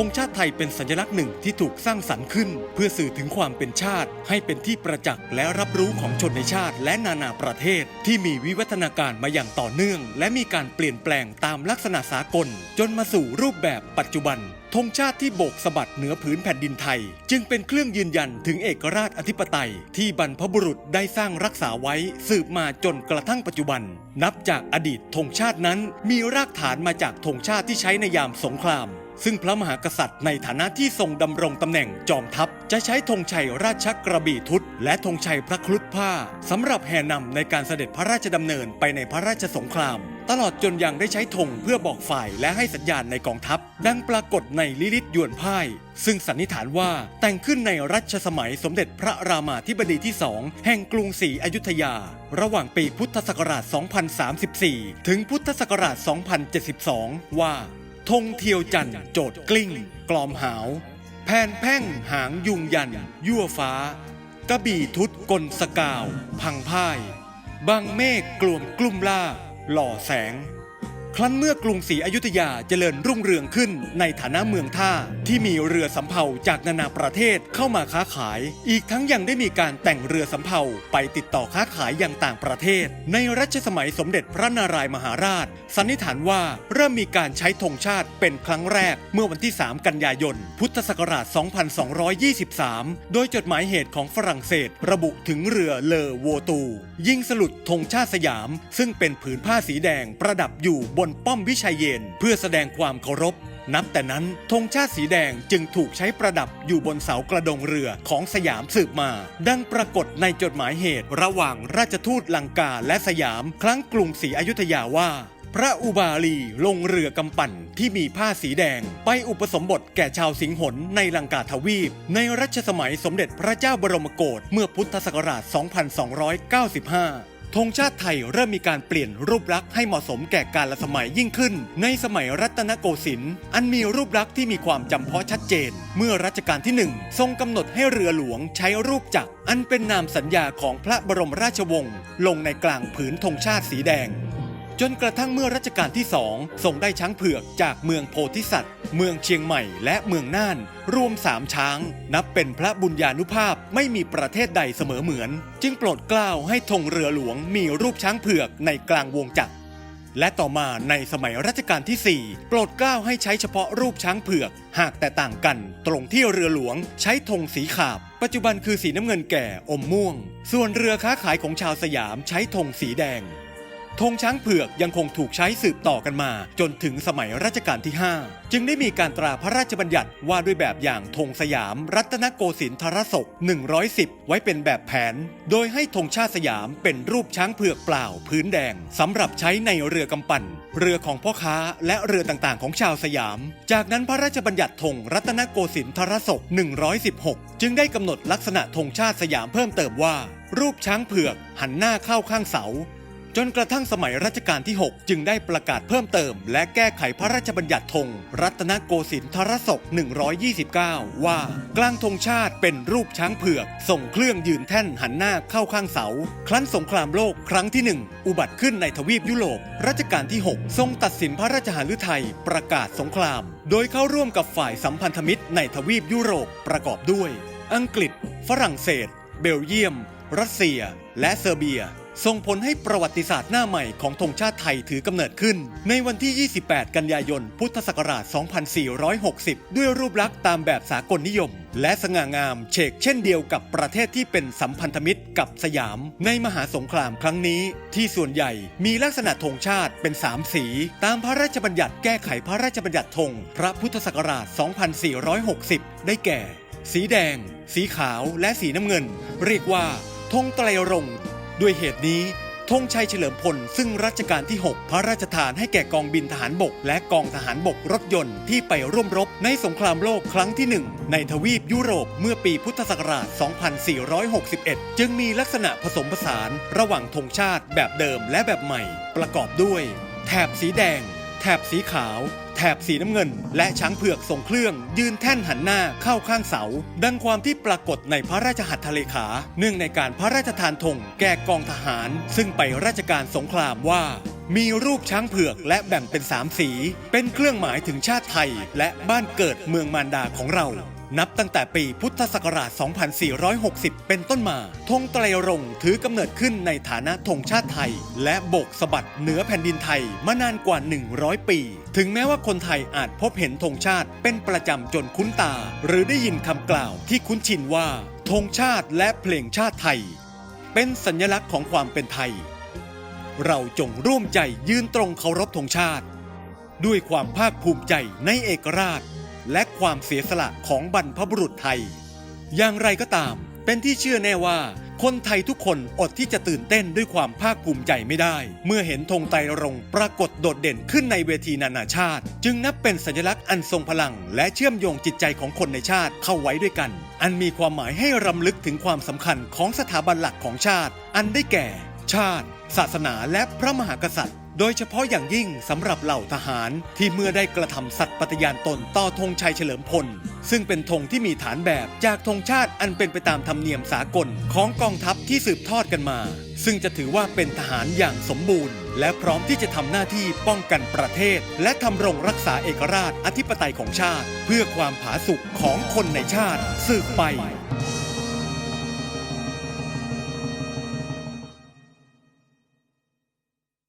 ธงชาติไทยเป็นสัญลักษณ์หนึ่งที่ถูกสร้างสรรค์ขึ้น เพื่อสื่อถึงความเป็นชาติ ให้เป็นที่ประจักษ์และรับรู้ของชนในชาติ และนานาประเทศ ที่มีวิวัฒนาการมาอย่างต่อเนื่อง และมีการเปลี่ยนแปลงตามลักษณะสากล จนมาสู่รูปแบบปัจจุบันธงชาติที่โบกสะบัดเหนือผืนแผ่นดินไทย จึงเป็นเครื่องยืนยันถึงเอกราชอธิปไตย ที่บรรพบุรุษได้สร้างรักษาไว้สืบมาจนกระทั่งปัจจุบัน นับจากอดีตธงชาตินั้นมีรากฐานมาจากธงชาติที่ใช้ในยามสงคราม ซึ่งพระมหากษัตริย์ในฐานะที่ทรงดำรงตำแหน่งจอมทัพ จะใช้ธงชัยราชกระบี่ทุตและธงชัยพระครุฑผ้าสำหรับแห่นำในการเสด็จพระราชดำเนินไปในพระราชสงคราม ตลอดจนยังได้ใช้ธงเพื่อบอกฝ่ายและให้สัญญาณในกองทัพ ดังปรากฏในลิลิตยวนพ่าย ซึ่งสันนิษฐานว่าแต่งขึ้นในรัชสมัยสมเด็จพระรามาธิบดีที่สองแห่งกรุงศรีอยุธยา ระหว่างปีพุทธศักราช 2034 ถึงพุทธศักราช 2072 ว่า ธงเทียวจันต์โจดกลิ้ง กลอมหาว แผนแพ่งหางยุงยัน ยั่วฟ้า กระบี่ทุตกลสกาว พังพ่าย บางเมฆกลวมกลุ่มล่า หล่อแสง ครั้นเมื่อกรุงศรีอยุธยาเจริญรุ่งเรืองขึ้นในฐานะเมืองท่าที่มีเรือสำเภาจากนานาประเทศเข้ามาค้าขาย อีกทั้งยังได้มีการแต่งเรือสำเภาไปติดต่อค้าขายอย่างต่างประเทศ ในรัชสมัยสมเด็จพระนารายมหาราช สันนิษฐานว่าเริ่มมีการใช้ธงชาติเป็นครั้งแรกเมื่อวันที่ 3 กันยายน พุทธศักราช 2223 โดยจดหมายเหตุของฝรั่งเศสระบุถึงเรือเลอโวตู ยิงสลุดธงชาติสยาม ซึ่งเป็นผืนผ้าสีแดงประดับอยู่บนป้อมวิชัยเยน เพื่อแสดงความเคารพ นับแต่นั้นธงชาติสีแดงจึงถูกใช้ประดับอยู่บนเสากระดงเรือของสยามสืบมา ดังปรากฏในจดหมายเหตุ ระหว่างราชทูตลังกาและสยาม ครั้งกรุงศรีอยุธยาว่าพระอุบาลีลงเรือกำปั่นที่มีผ้าสีแดง ไปอุปสมบทแก่ชาวสิงหนในลังกาทวีป ในรัชสมัยสมเด็จพระเจ้าบรมโกศเมื่อพุทธศักราช 2295 ธงชาติไทยเริ่มมีการเปลี่ยนรูปลักษณ์ให้เหมาะสมแก่กาลสมัยยิ่งขึ้น ในสมัยรัตนโกสินทร์อันมีรูปลักษณ์ที่มีความจำเพาะชัดเจน เมื่อรัชกาลที่หนึ่งทรงกำหนดให้เรือหลวงใช้รูปจักรอันเป็นนามสัญญาของพระบรมราชวงศ์ลงในกลางผืนธงชาติสีแดง จนกระทั่งเมื่อรัชกาลที่สองทรงได้ช้างเผือกจากเมืองโพธิสัตว์ เมืองเชียงใหม่และเมืองน่าน รวมสามช้าง นับเป็นพระบุญญานุภาพไม่มีประเทศใดเสมอเหมือน จึงโปรดเกล้าให้ธงเรือหลวงมีรูปช้างเผือกในกลางวงจักรและต่อมาในสมัยรัชกาลที่ 4 โปรดเกล้าให้ใช้เฉพาะรูปช้างเผือก หากแต่ต่างกัน ตรงที่เรือหลวงใช้ธงสีขาบ ปัจจุบันคือสีน้ำเงินแก่อมม่วง ส่วนเรือค้าขายของชาวสยามใช้ธงสีแดง ธงช้างเผือกยังคงถูกใช้สืบต่อกันมา จนถึงสมัยรัชกาลที่ 5 จึงได้มีการตราพระราชบัญญัติว่าด้วยแบบอย่างธงสยาม รัตนโกสินทรศก 110 ไว้เป็นแบบแผน โดยให้ธงชาติสยามเป็นรูปช้างเผือกเปล่าพื้นแดงสำหรับใช้ในเรือกำปั่น เรือของพ่อค้าและเรือต่างๆ ของชาวสยาม จากนั้นพระราชบัญญัติธงรัตนโกสินทรศก 116 จึงได้กำหนดลักษณะธงชาติสยามเพิ่มเติมว่า รูปช้างเผือกหันหน้าเข้าข้างเสา จนกระทั่งสมัยรัชกาลที่ 6 จึงได้ประกาศเพิ่มเติม และแก้ไขพระราชบัญญัติธงรัตนโกสินทรศก 129 ว่ากลางธงชาติเป็นรูปช้างเผือกส่งเครื่องยืนแท่นหันหน้าเข้าข้างเสา ครั้นสงครามโลกครั้งที่ 1 อุบัติขึ้นในทวีปยุโรปรัชกาลที่ 6 ทรงตัดสินพระราชหฤทัยประกาศสงคราม โดยเข้าร่วมกับฝ่ายสัมพันธมิตรในทวีปยุโรปประกอบด้วย อังกฤษ ฝรั่งเศส เบลเยียม รัสเซีย และเซอร์เบีย ส่งผลให้ประวัติศาสตร์หน้าใหม่ของธงชาติไทยถือกำเนิดขึ้น ในวันที่ 28 กันยายน พุทธศักราช 2460 ด้วยรูปลักษณ์ตามแบบสากลนิยม และสง่างามเฉกเช่นเดียวกับประเทศที่เป็นสัมพันธมิตรกับสยาม ในมหาสงครามครั้งนี้ ที่ส่วนใหญ่มีลักษณะธงชาติเป็น 3 สี ตามพระราชบัญญัติแก้ไขพระราชบัญญัติธงพระพุทธศักราช 2460 ได้แก่ สีแดง สีขาวและสีน้ำเงิน เรียกว่าธงไตรรง ด้วยเหตุนี้ธงชัยเฉลิมพล ซึ่งรัชกาลที่ 6 พระราชทานให้แก่กองบินทหารบก และกองทหารบกรถยนต์ที่ไปร่วมรบในสงครามโลกครั้งที่ 1 ในทวีปยุโรปเมื่อปีพุทธศักราช 2461 จึงมีลักษณะผสมผสานระหว่างธงชาติแบบเดิมและแบบใหม่ ประกอบด้วย แถบสีแดง แถบสีขาว แถบสีน้ำเงิน และช้างเผือกทรงเครื่อง ยืนแท่นหันหน้าเข้าข้างเสา ดังความที่ปรากฏในพระราชหัตถเลขา เนื่องในการพระราชทานธงแก่กองทหาร ซึ่งไปราชการสงครามว่า มีรูปช้างเผือกและแบ่งเป็นสามสี เป็นเครื่องหมายถึงชาติไทย และบ้านเกิดเมืองมารดาของเรา นับตั้งแต่ปีพุทธศักราช 2460 เป็นต้นมา ธงไตรรงค์ถือกำเนิดขึ้นในฐานะธงชาติไทย และโบกสะบัดเหนือแผ่นดินไทยมานานกว่า 100 ปี ถึงแม้ว่าคนไทยอาจพบเห็นธงชาติเป็นประจำจนคุ้นตา หรือได้ยินคำกล่าวที่คุ้นชินว่าธงชาติและเพลงชาติไทย เป็นสัญลักษณ์ของความเป็นไทย เราจงร่วมใจยืนตรงเคารพธงชาติ ด้วยความภาคภูมิใจในเอกราช และความเสียสละของบรรพบุรุษไทย อย่างไรก็ตาม เป็นที่เชื่อแน่ว่า คนไทยทุกคนอดที่จะตื่นเต้นด้วยความภาคภูมิใจไม่ได้ เมื่อเห็นธงไตรรงปรากฏโดดเด่นขึ้นในเวทีนานาชาติ จึงนับเป็นสัญลักษณ์อันทรงพลัง และเชื่อมโยงจิตใจของคนในชาติเข้าไว้ด้วยกัน อันมีความหมายให้รำลึกถึงความสำคัญของสถาบันหลักของชาติ อันได้แก่ ชาติ ศาสนาและพระมหากษัตริย์ โดยเฉพาะอย่างยิ่งสำหรับเหล่าทหารที่เมื่อได้กระทำสัตย์ปฏิญาณตนต่อธงชัยเฉลิมพล ซึ่งเป็นธงที่มีฐานแบบจากธงชาติอันเป็นไปตามธรรมเนียมสากลของกองทัพที่สืบทอดกันมา ซึ่งจะถือว่าเป็นทหารอย่างสมบูรณ์ และพร้อมที่จะทำหน้าที่ป้องกันประเทศ และทำรงรักษาเอกราชอธิปไตยของชาติ เพื่อความผาสุกของคนในชาติสืบไป